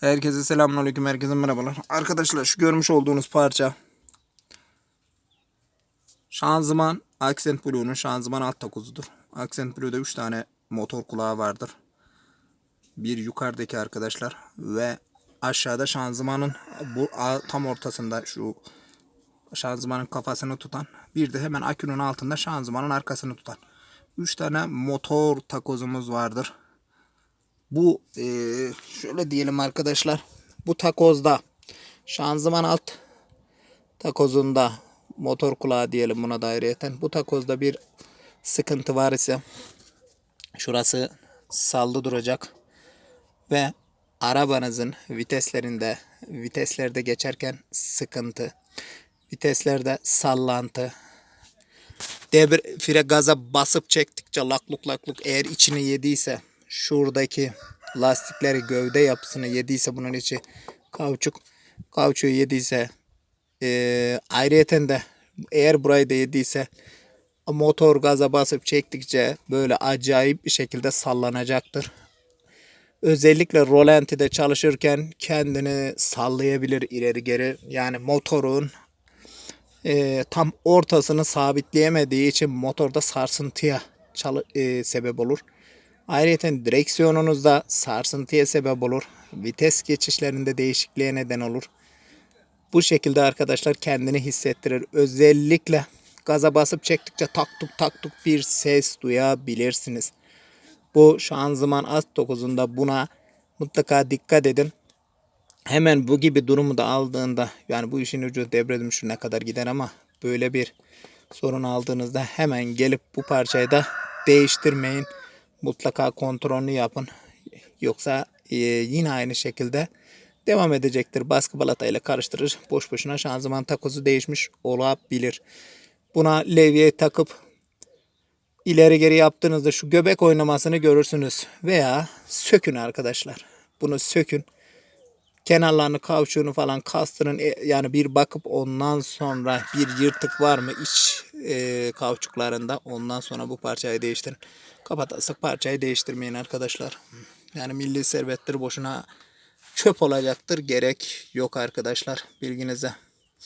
Herkese selamünaleyküm, herkese merhabalar. Arkadaşlar şu görmüş olduğunuz parça şanzıman Accent Blue'nun şanzıman alt takozudur. Accent Blue'da 3 tane motor kulağı vardır. Bir yukarıdaki arkadaşlar ve aşağıda şanzımanın bu tam ortasında şu şanzımanın kafasını tutan bir de hemen akünün altında şanzımanın arkasını tutan 3 tane motor takozumuz vardır. Bu eee, şöyle diyelim arkadaşlar. Bu takozda şanzıman alt takozunda motor kulağı diyelim buna da ayrıyeten. Bu takozda bir sıkıntı var ise şurası sallı duracak ve arabanızın viteslerinde viteslerde geçerken sıkıntı viteslerde sallantı devir fire gaza basıp çektikçe lakluk lakluk eğer içini yediyse şuradaki lastikleri gövde yapısını yediyse bunun içi kauçuk kauçuğu yediyse eee ayrıyeten de eğer burayı da yediyse motor gaza basıp çektikçe böyle acayip bir şekilde sallanacaktır. Özellikle rolantide çalışırken kendini sallayabilir ileri geri. Yani motorun e, tam ortasını sabitleyemediği için motorda sarsıntıya e, sebep olur. Ayrıca direksiyonunuzda sarsıntıya sebep olur. Vites geçişlerinde değişikliğe neden olur. Bu şekilde arkadaşlar kendini hissettirir. Özellikle gaza basıp çektikçe tak tuk tak tuk bir ses duyabilirsiniz. Bu şanzıman az dokuzunda buna mutlaka dikkat edin hemen bu gibi durumu da aldığında yani bu işin ucu devre ne kadar gider ama böyle bir sorun aldığınızda hemen gelip bu parçayı da değiştirmeyin. Mutlaka kontrolünü yapın. Yoksa e, yine aynı şekilde devam edecektir. Baskı balatayla karıştırır. Boş boşuna şanzıman takozu değişmiş olabilir. Buna levye takıp ileri geri yaptığınızda şu göbek oynamasını görürsünüz. Veya sökün arkadaşlar. Bunu sökün kenarlarını kauçuğunu falan kastırın E, yani bir bakıp ondan sonra bir yırtık var mı iç e, kauçuklarında ondan sonra bu parçayı değiştirin. Kapatasık parçayı değiştirmeyin arkadaşlar. Yani milli servettir boşuna çöp olacaktır gerek yok arkadaşlar bilginize.